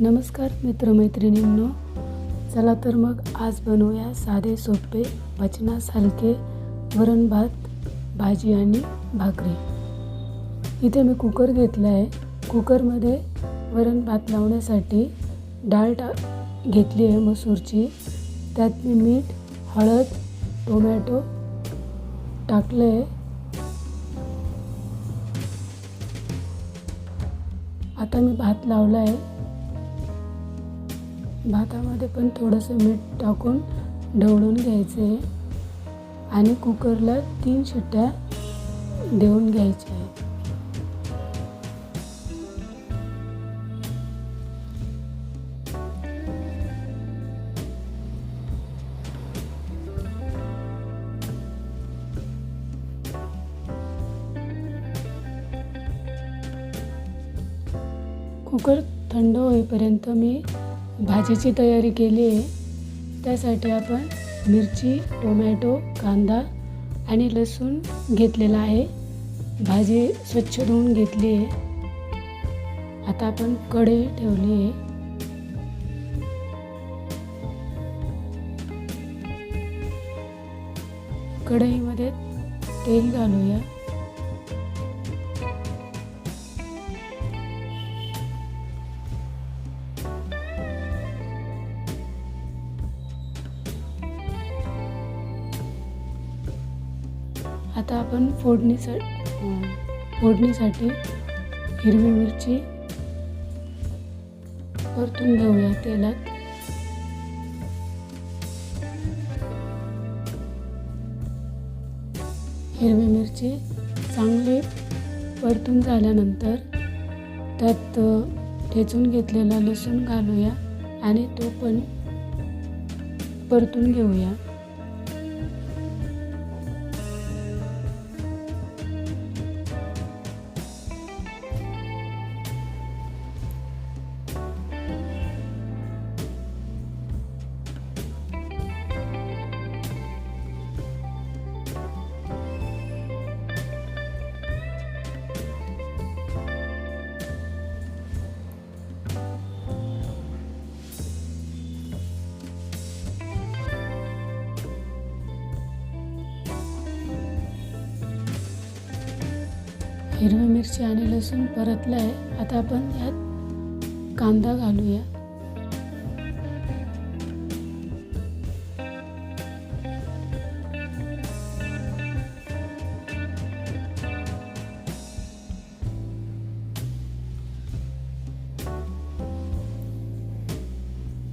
नमस्कार मित्रमैत्रिणींनो. चला तर मग आज बनवूया साधे सोपे पचनास हलके वरण भात भाजी आणि भाकरी. इथे मी कुकर घेतला आहे कुकरमध्ये वरण भात लावण्यासाठी डाळ टा घेतली आहे मसूरची. त्यात मी मीठ हळद टोमॅटो टाकलं आहे आता मी भात लावला आहे भातामध्ये पण थोडंसं मीठ टाकून ढवळून घ्यायचं. आहे आणि कुकरला तीन शिट्ट्या देऊन घ्यायच्या. आहे कुकर थंड होईपर्यंत मी भाजीची तयारी केली आहे. त्यासाठी आपण मिरची टोमॅटो कांदा आणि लसूण घेतलेला आहे. भाजी स्वच्छ धुवून घेतली आहे. आता आपण कढई ठेवली आहे. कढईमध्ये तेल घालूया. फोडणीसा फोडणीसाठी हिरवी मिरची परतून घेऊया तेलात. हिरवी मिरची चांगली परतून झाल्यानंतर त्यात ठेचून घेतलेला लसूण घालूया आणि तो पण परतून घेऊया. हिरवी मिरची आणि लसूण परतलं आहे आता आपण यात कांदा घालूया.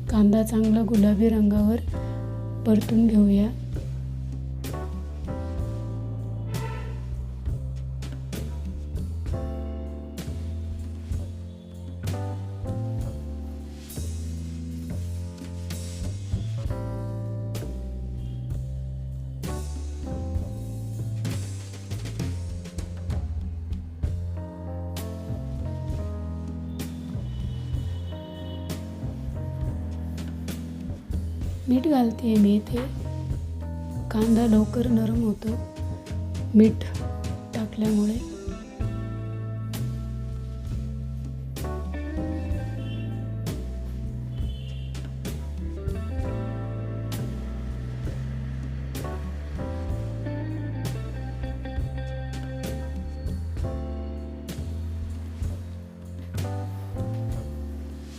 कांदा चांगला गुलाबी रंगावर परतून घेऊया. मीठ घालते मी इथे. कांदा लवकर नरम होतो. मीठ टाकल्यामुळे.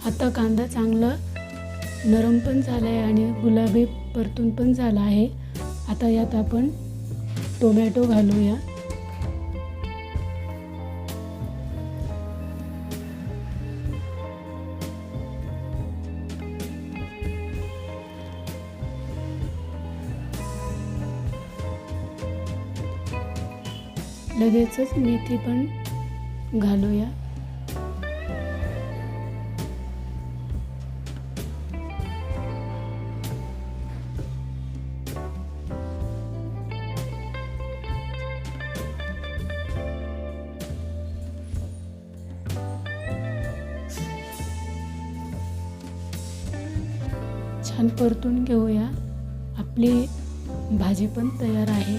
आता कांदा चांगला नरम पण झाला आहे आणि गुलाबी परतून पण झाला आहे. आता यात आपण टोमॅटो घालूया. लगेचच मेथी पण घालूया. छान परतून घेऊया. आपली भाजी पण तयार आहे.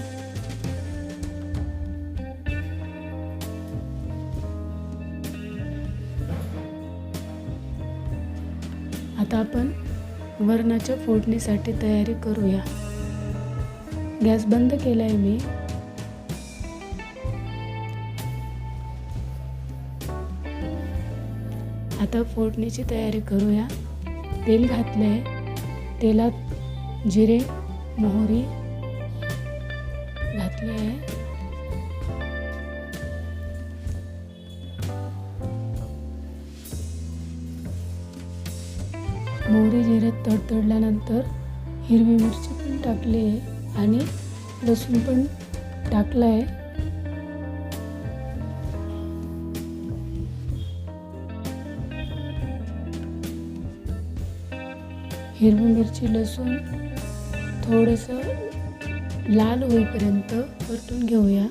आता आपण वरणाच्या फोडणीसाठी तयारी करूया. गॅस बंद केला आहे मी. आता फोडणीची तयारी करूया. तेल घातलं आहे तेलात जिरे मोहरी घातली आहे. मोहरी जिरे तडतडल्यानंतर हिरवी मिरची पण टाकली आहे आणि लसूण पण टाकलं आहे. हिरवी मिरची लसूण थोडंसं लाल होईपर्यंत परतून घेऊया.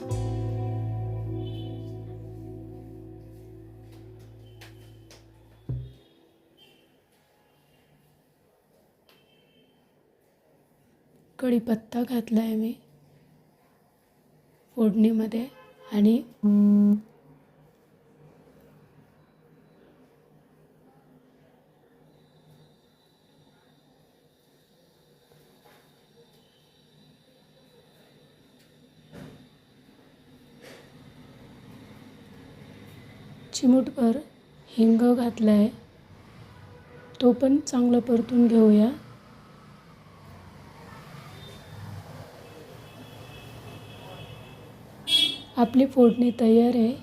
कढीपत्ता घातला आहे मी फोडणीमध्ये आणि चिमूटभर हिंग घातला आहे तो पण चांगलं परतून घेऊया. आपली फोडणी तयार आहे.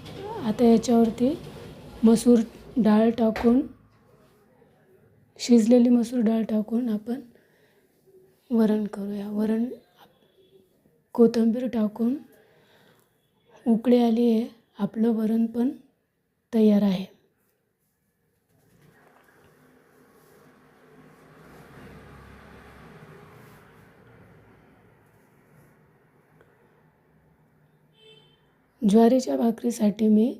आता याच्यावरती मसूर डाळ टाकून शिजलेली मसूर डाळ टाकून आपण वरण करूया. वरण कोथिंबीर टाकून उकळी आली आहे. आपलं वरण पण तयार आहे. ज्वारीच्या भाकरीसाठी मी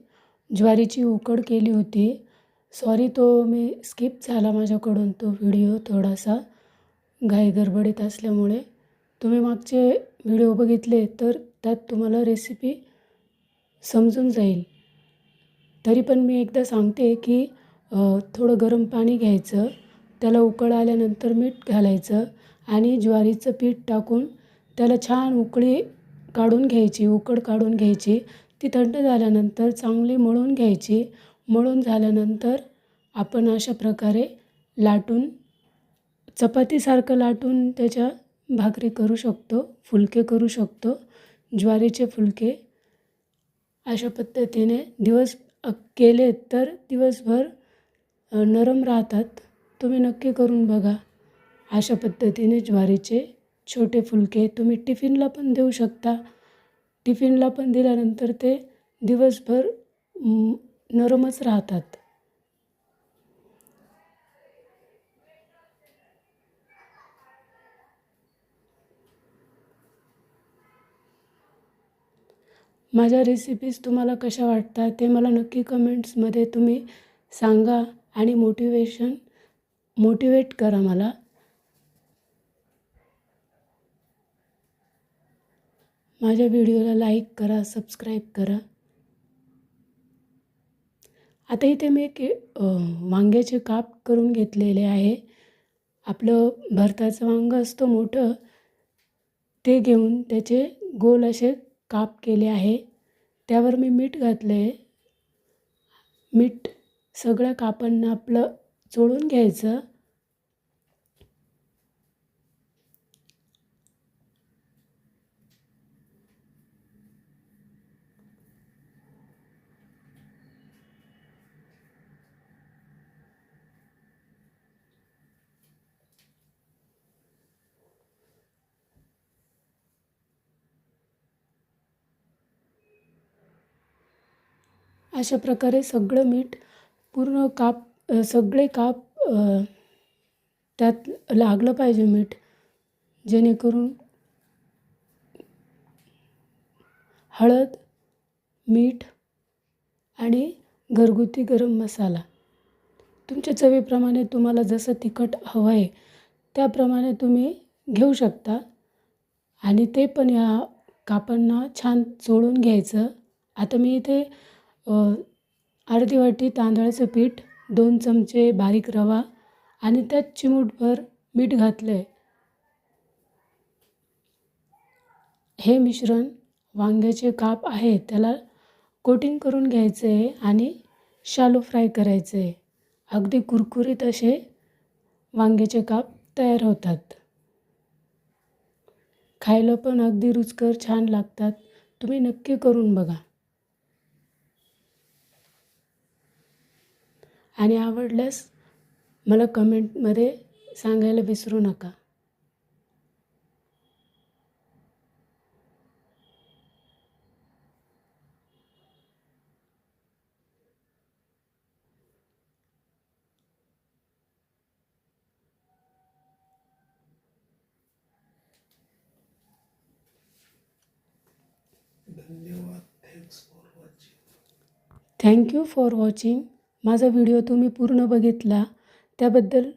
ज्वारीची उकड केली होती. सॉरी तो मी स्किप झाला माझ्याकडून. तो व्हिडिओ थोडासा घाई गडबडीत असल्यामुळे तुम्ही मागचे व्हिडिओ बघितले तर त्यात तुम्हाला रेसिपी समजून जाईल. तरी पण मी एकदा सांगते की थोडं गरम पाणी घ्यायचं त्याला उकळ आल्यानंतर मीठ घालायचं आणि ज्वारीचं पीठ टाकून त्याला छान उकळी काढून घ्यायची उकड काढून घ्यायची. ती थंड झाल्यानंतर चांगली मळून घ्यायची. मळून झाल्यानंतर आपण अशा प्रकारे लाटून चपातीसारखं लाटून त्याच्या भाकरी करू शकतो फुलके करू शकतो ज्वारीचे फुलके अशा पद्धतीने दिवस केले तर दिवसभर नरम राहतात. तुम्ही नक्की करून बघा. अशा पद्धतीने ज्वारीचे छोटे फुलके तुम्ही टिफिनला पण देऊ शकता. टिफिनला पण दिल्यानंतर ते दिवसभर नरमच राहतात. माझ्या रेसिपीज तुम्हाला कशा वाटतात ते मला नक्की कमेंट्समध्ये तुम्ही सांगा आणि मोटिवेशन मोटिवेट करा मला. माझ्या व्हिडिओला लाईक करा सबस्क्राईब करा. आता इथे मी एक वांग्याचे काप करून घेतलेले आहे. आपलं भरताचं वांगं असतं मोठं ते घेऊन त्याचे गोल असे काप केले आहे. त्यावर मी मीठ घातलं आहे मीठ सगळ्या कापांना आपलं चोळून घ्यायचं. अशा प्रकारे सगळं मीठ पूर्ण काप सगळे काप त्यात लागलं पाहिजे मीठ जेणेकरून हळद मीठ आणि घरगुती गरम मसाला. तुमच्या चवीप्रमाणे तुम्हाला जसं तिखट हवं आहे त्याप्रमाणे तुम्ही घेऊ शकता आणि ते पण या कापांना छान चोळून घ्यायचं. आता मी इथे अर्धी वाटी तांदळाचं पीठ दोन चमचे बारीक रवा आणि त्यात चिमूटभर मीठ घातलं आहे हे मिश्रण वांग्याचे काप आहे त्याला कोटिंग करून घ्यायचं आहे आणि शालो फ्राय करायचं. आहे अगदी कुरकुरीत असे वांग्याचे काप तयार होतात. खायला पण अगदी रुचकर छान लागतात. तुम्ही नक्की करून बघा. आणि आवडल्यास मला कमेंटमध्ये सांगायला विसरू नका. धन्यवाद. Thanks for watching thank you for watching माझा व्हिडिओ तुम्ही पूर्ण बघितला त्याबद्दल